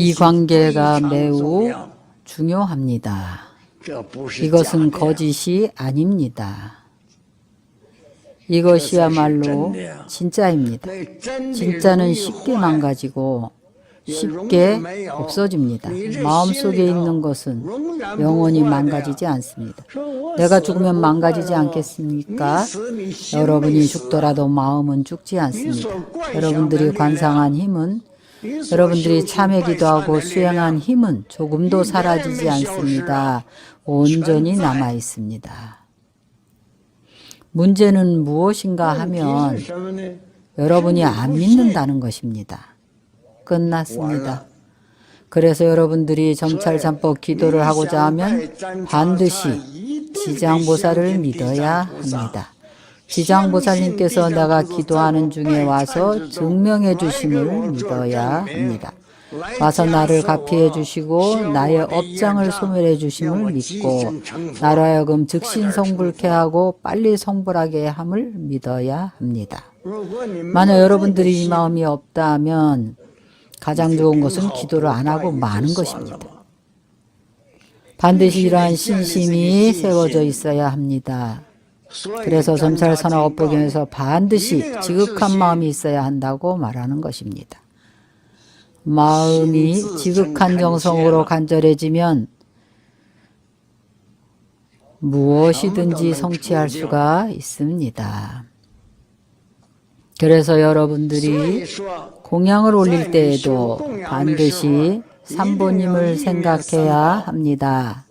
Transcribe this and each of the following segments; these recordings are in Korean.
이 관계가 매우 중요합니다. 이것은 거짓이 아닙니다. 이것이야말로 진짜입니다. 진짜는 쉽게 망가지고 쉽게 없어집니다. 마음속에 있는 것은 영원히 망가지지 않습니다. 내가 죽으면 망가지지 않겠습니까? 여러분이 죽더라도 마음은 죽지 않습니다. 여러분들이 관상한 힘은 여러분들이 참회 기도하고 수행한 힘은 조금도 사라지지 않습니다. 온전히 남아 있습니다. 문제는 무엇인가 하면 여러분이 안 믿는다는 것입니다. 끝났습니다. 그래서 여러분들이 점찰 잠법 기도를 하고자 하면 반드시 지장보살을 믿어야 합니다. 지장보살님께서 내가 기도하는 중에 와서 증명해 주심을 믿어야 합니다. 와서 나를 가피해 주시고 나의 업장을 소멸해 주심을 믿고 나로 하여금 즉신 성불케 하고 빨리 성불하게 함을 믿어야 합니다. 만약 여러분들이 이 마음이 없다면 가장 좋은 것은 기도를 안 하고 마는 것입니다. 반드시 이러한 신심이 세워져 있어야 합니다. 그래서 점찰 선악 업보경에서 반드시 지극한 마음이 있어야 한다고 말하는 것입니다. 마음이 지극한 정성으로 간절해지면 무엇이든지 성취할 수가 있습니다. 그래서 여러분들이 공양을 올릴 때에도 반드시 삼보님을 생각해야 합니다.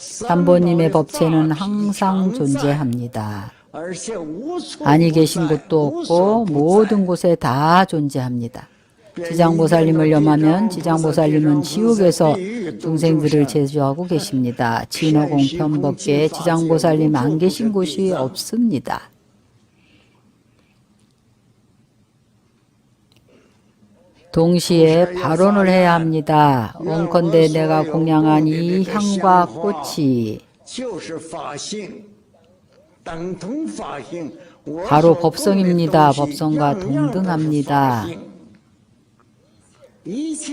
삼보님의 법체는 항상 존재합니다. 아니 계신 곳도 없고 모든 곳에 다 존재합니다. 지장보살님을 염하면 지장보살님은 지옥에서 중생들을 제주하고 계십니다. 진호공편법계에 지장보살님 안 계신 곳이 없습니다. 동시에 발언을 해야 합니다. 원컨대 내가 공양한 이 향과 꽃이 바로 법성입니다. 법성과 동등합니다.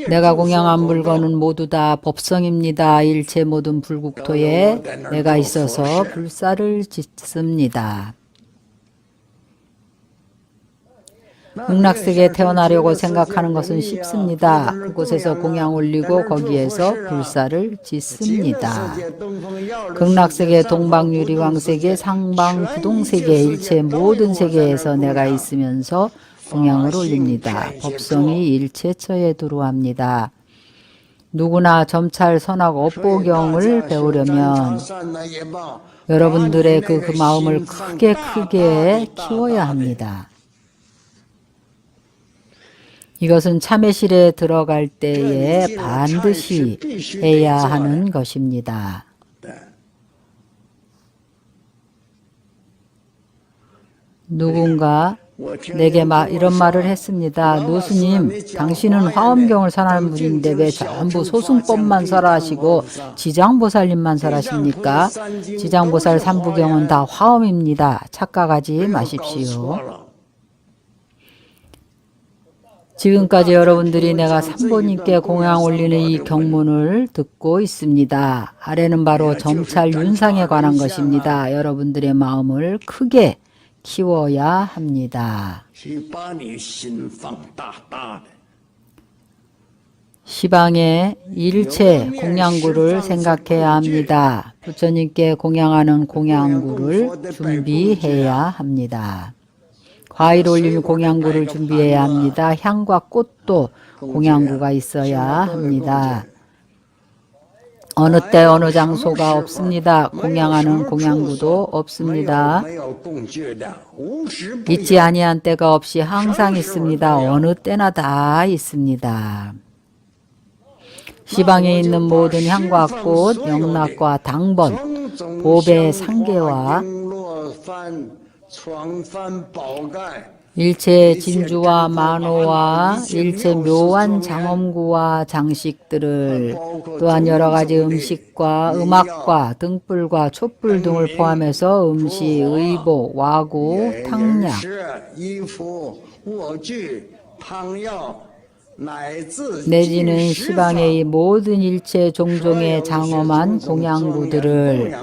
내가 공양한 물건은 모두 다 법성입니다. 일체 모든 불국토에 내가 있어서 불사를 짓습니다. 극락 세계에 태어나려고 생각하는 것은 쉽습니다. 그곳에서 공양 올리고 거기에서 불사를 짓습니다. 극락 세계, 동방 유리왕 세계, 상방, 부동 세계, 일체 모든 세계에서 내가 있으면서 공양을 올립니다. 법성이 일체처에 두루합니다. 누구나 점찰 선악 업보경을 배우려면 여러분들의 그, 그 마음을 크게 크게 키워야 합니다. 이것은 참회실에 들어갈 때에 반드시 해야 하는 것입니다. 누군가 내게 마, 이런 말을 했습니다. 노스님, 당신은 화엄경을 설하는 분인데 왜 전부 소승법만 설하시고 지장보살님만 설하십니까? 지장보살 삼부경은 다 화엄입니다. 착각하지 마십시오. 지금까지 여러분들이 내가 삼보님께 공양 올리는 이 경문을 듣고 있습니다. 아래는 바로 점찰 윤상에 관한 것입니다. 여러분들의 마음을 크게 키워야 합니다. 시방의 일체 공양구를 생각해야 합니다. 부처님께 공양하는 공양구를 준비해야 합니다. 과일 올릴 공양구를 준비해야 합니다. 향과 꽃도 공양구가 있어야 합니다. 어느 때 어느 장소가 없습니다. 공양하는 공양구도 없습니다. 있지 아니한 때가 없이 항상 있습니다. 어느 때나 다 있습니다. 시방에 있는 모든 향과 꽃, 영락과 당번, 보배 상계와 일체 진주와 만호와 일체 묘한 장엄구와 장식들을 또한 여러 가지 음식과 음악과 등불과 촛불 등을 포함해서 음식, 의복, 와구, 탕약, 내지는 시방의 이 모든 일체 종종의 장엄한 공양구들을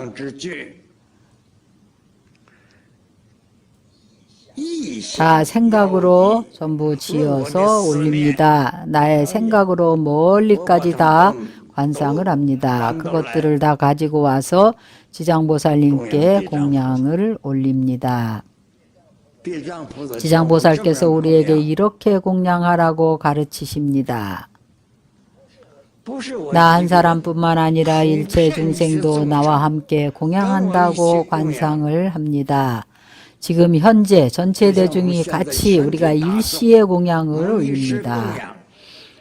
다 생각으로 전부 지어서 올립니다. 나의 생각으로 멀리까지 다 관상을 합니다. 그것들을 다 가지고 와서 지장보살님께 공양을 올립니다. 지장보살께서 우리에게 이렇게 공양하라고 가르치십니다. 나 한 사람뿐만 아니라 일체 중생도 나와 함께 공양한다고 관상을 합니다. 지금 현재 전체 대중이 같이 우리가 일시에 공양을 올립니다.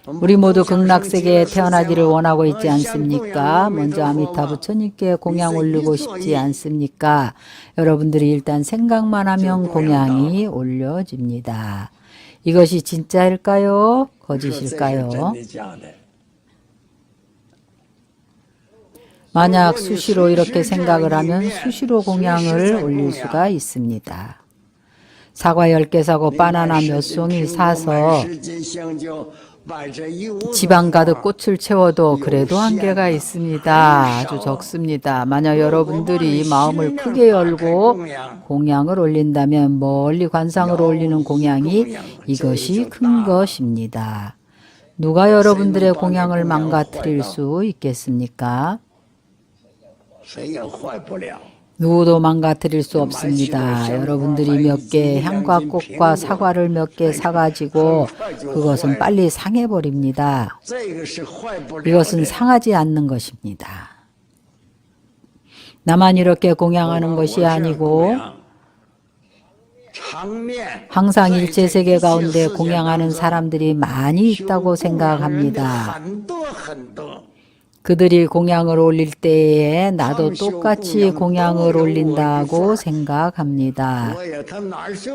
우리 모두 극락세계에 태어나기를 원하고 있지 않습니까? 먼저 아미타 부처님께 공양 올리고 싶지 않습니까? 여러분들이 일단 생각만 하면 공양이 올려집니다. 이것이 진짜일까요? 거짓일까요? 만약 수시로 이렇게 생각을 하면 수시로 공양을 올릴 수가 있습니다. 사과 10개 사고 바나나 몇 송이 사서 지방 가득 꽃을 채워도 그래도 한계가 있습니다. 아주 적습니다. 만약 여러분들이 마음을 크게 열고 공양을 올린다면 멀리 관상으로 올리는 공양이 이것이 큰 것입니다. 누가 여러분들의 공양을 망가뜨릴 수 있겠습니까? 누구도 망가뜨릴 수 없습니다. 여러분들이 몇 개 향과 꽃과 사과를 몇 개 사가지고 그것은 빨리 상해버립니다. 이것은 상하지 않는 것입니다. 나만 이렇게 공양하는 것이 아니고 항상 일체 세계 가운데 공양하는 사람들이 많이 있다고 생각합니다. 그들이 공양을 올릴 때에 나도 똑같이 공양을 올린다고 생각합니다.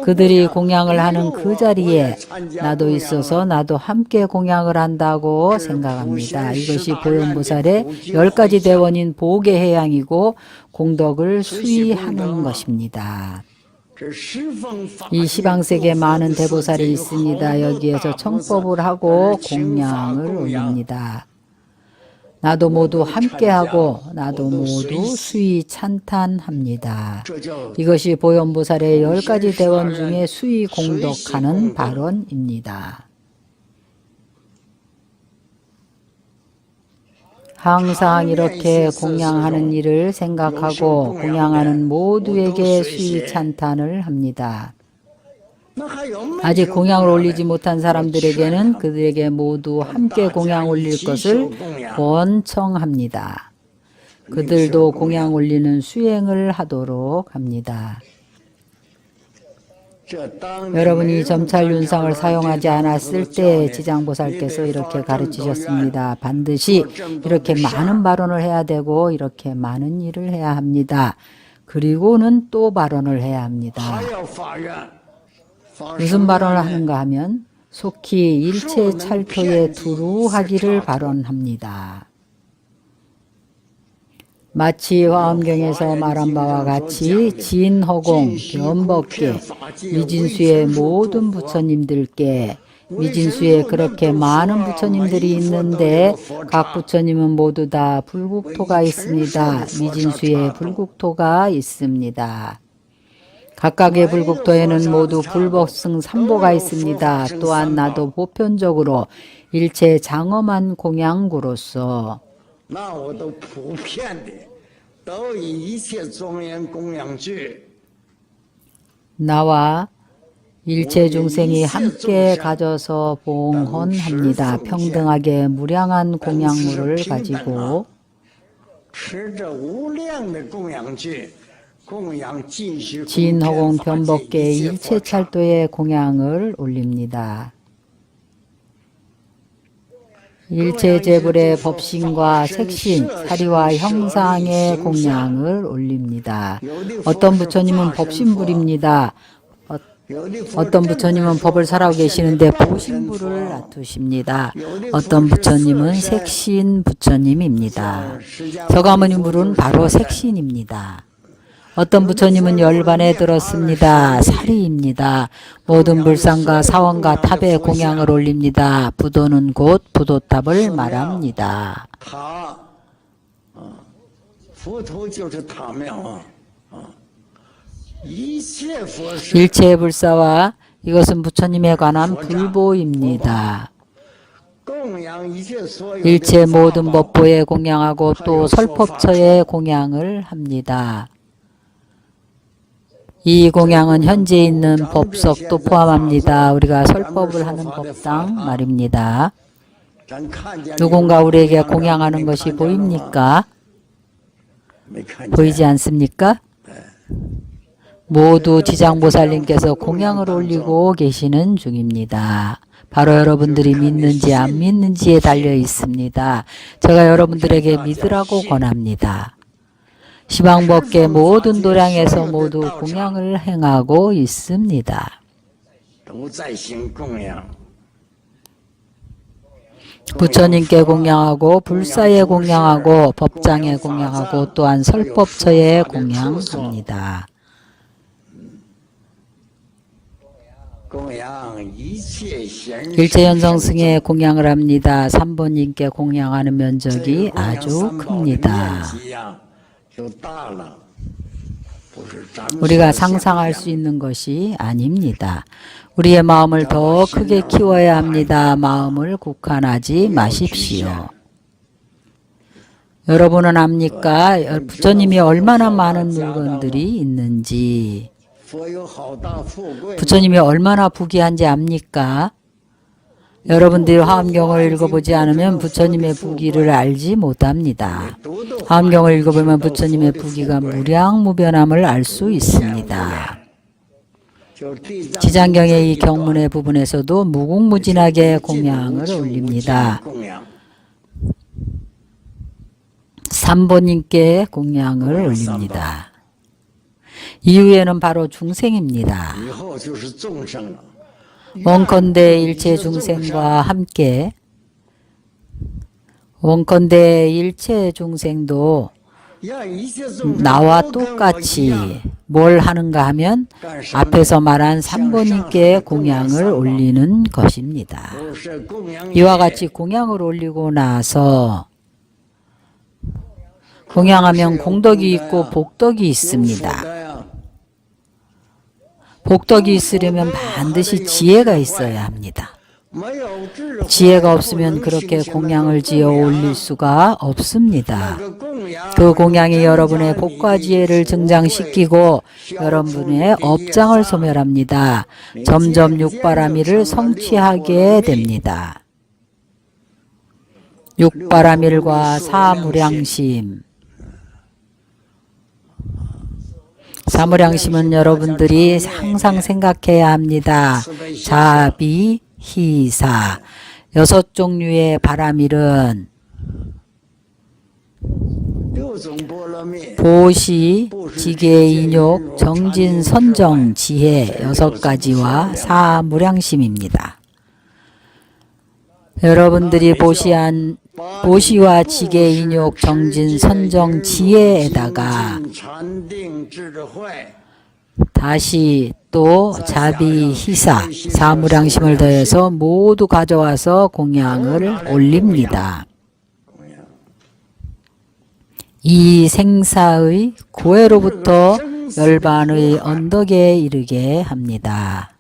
그들이 공양을 하는 그 자리에 나도 있어서 나도 함께 공양을 한다고 생각합니다. 이것이 보현보살의 열 가지 대원인 복의 해양이고 공덕을 수위하는 것입니다. 이 시방세계에 많은 대보살이 있습니다. 여기에서 청법을 하고 공양을 올립니다. 나도 모두 함께하고 나도 모두 수위 찬탄합니다. 이것이 보현보살의 열 가지 대원 중에 수위 공덕하는 발언입니다. 항상 이렇게 공양하는 일을 생각하고 공양하는 모두에게 수위 찬탄을 합니다. 아직 공양을 올리지 못한 사람들에게는 그들에게 모두 함께 공양 올릴 것을 권청합니다. 그들도 공양 올리는 수행을 하도록 합니다. 여러분이 점찰 윤상을 사용하지 않았을 때 지장보살께서 이렇게 가르치셨습니다. 반드시 이렇게 많은 발언을 해야 되고 이렇게 많은 일을 해야 합니다. 그리고는 또 발언을 해야 합니다. 무슨 발언을 하는가 하면 속히 일체 찰토에 두루하기를 발언합니다. 마치 화엄경에서 말한 바와 같이 진허공, 변법계, 미진수의 모든 부처님들께 미진수에 그렇게 많은 부처님들이 있는데 각 부처님은 모두 다 불국토가 있습니다. 미진수에 불국토가 있습니다. 각각의 불국도에는 모두 불법승 삼보가 있습니다. 또한 나도 보편적으로 일체 장엄한 공양구로서 나와 일체 중생이 함께 가져서 봉헌합니다. 평등하게 무량한 공양물을 가지고 진허공 변복계 일체 찰도의 공양을 올립니다. 일체 재불의 법신과 색신, 사리와 형상의 공양을 올립니다. 어떤 부처님은 법신불입니다. 어떤 부처님은 법을 살아 계시는데 보신부를 놔두십니다. 어떤 부처님은 색신 부처님입니다. 저가모니 물은 바로 색신입니다. 어떤 부처님은 열반에 들었습니다. 사리입니다. 모든 불상과 사원과 탑에 공양을 올립니다. 부도는 곧 부도탑을 말합니다. 일체 불사와 이것은 부처님에 관한 불보입니다. 일체 모든 법보에 공양하고 또 설법처에 공양을 합니다. 이 공양은 현재 있는 법석도 포함합니다. 우리가 설법을 하는 법당 말입니다. 누군가 우리에게 공양하는 것이 보입니까? 보이지 않습니까? 모두 지장보살님께서 공양을 올리고 계시는 중입니다. 바로 여러분들이 믿는지 안 믿는지에 달려 있습니다. 제가 여러분들에게 믿으라고 권합니다. 시방법계 모든 도량에서 모두 공양을 행하고 있습니다. 부처님께 공양하고 불사에 공양하고 법장에 공양하고 또한 설법처에 공양합니다. 일체연성승에 공양을 합니다. 삼보님께 공양하는 면적이 아주 큽니다. 우리가 상상할 수 있는 것이 아닙니다. 우리의 마음을 더 크게 키워야 합니다. 마음을 국한하지 마십시오. 여러분은 압니까? 부처님이 얼마나 많은 물건들이 있는지 부처님이 얼마나 부귀한지 압니까? 여러분들이 화엄경을 읽어보지 않으면 부처님의 부기를 알지 못합니다. 화엄경을 읽어보면 부처님의 부기가 무량무변함을 알 수 있습니다. 지장경의 이 경문의 부분에서도 무궁무진하게 공양을 올립니다. 삼보님께 공양을 올립니다. 이후에는 바로 중생입니다. 원컨대 일체 중생과 함께 원컨대 일체 중생도 나와 똑같이 뭘 하는가 하면 앞에서 말한 삼보님께 공양을 올리는 것입니다. 이와 같이 공양을 올리고 나서 공양하면 공덕이 있고 복덕이 있습니다. 복덕이 있으려면 반드시 지혜가 있어야 합니다. 지혜가 없으면 그렇게 공양을 지어 올릴 수가 없습니다. 그 공양이 여러분의 복과 지혜를 증장시키고 여러분의 업장을 소멸합니다. 점점 육바라밀을 성취하게 됩니다. 육바라밀과 사무량심 사무량심은 여러분들이 항상 생각해야 합니다. 자비, 희사 여섯 종류의 바라밀은 보시, 지계, 인욕, 정진, 선정, 지혜 여섯 가지와 사무량심입니다. 여러분들이 보시한 보시와 지계, 인욕, 정진, 선정, 지혜에다가 다시 또 자비, 희사, 사무량심을 더해서 모두 가져와서 공양을 올립니다. 이 생사의 고해로부터 열반의 언덕에 이르게 합니다.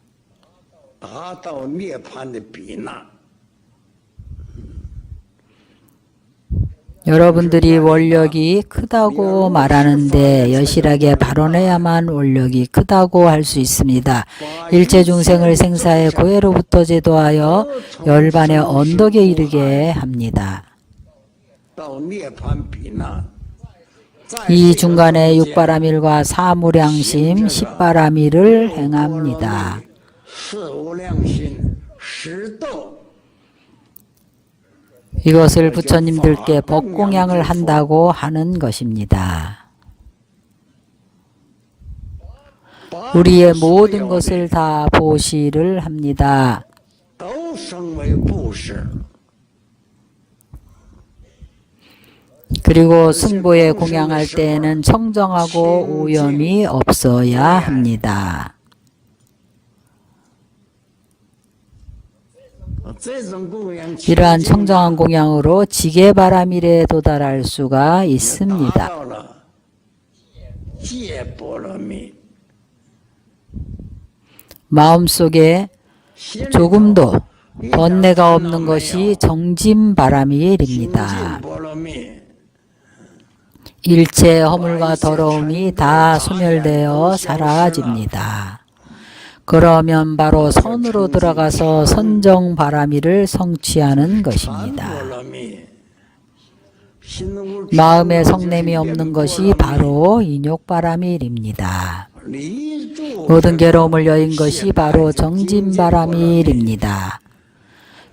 여러분들이 원력이 크다고 말하는데 여실하게 발언해야만 원력이 크다고 할 수 있습니다. 일체 중생을 생사의 고해로부터 제도하여 열반의 언덕에 이르게 합니다. 이 중간에 육바라밀과 사무량심, 십바라밀을 행합니다. 이것을 부처님들께 법공양을 한다고 하는 것입니다. 우리의 모든 것을 다 보시를 합니다. 그리고 승보에 공양할 때에는 청정하고 오염이 없어야 합니다. 이러한 청정한 공양으로 지게 바람일에 도달할 수가 있습니다. 마음속에 조금도 번뇌가 없는 것이 정진 바람일입니다. 일체 허물과 더러움이 다 소멸되어 사라집니다. 그러면 바로 선으로 들어가서 선정 바람이를 성취하는 것입니다. 마음에 성냄이 없는 것이 바로 인욕바람일입니다. 모든 괴로움을 여인 것이 바로 정진바람일입니다.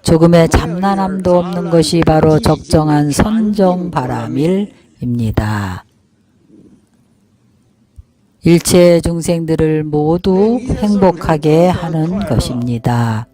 조금의 잡난함도 없는 것이 바로 적정한 선정바람일입니다. 일체 중생들을 모두 행복하게 하는 것입니다.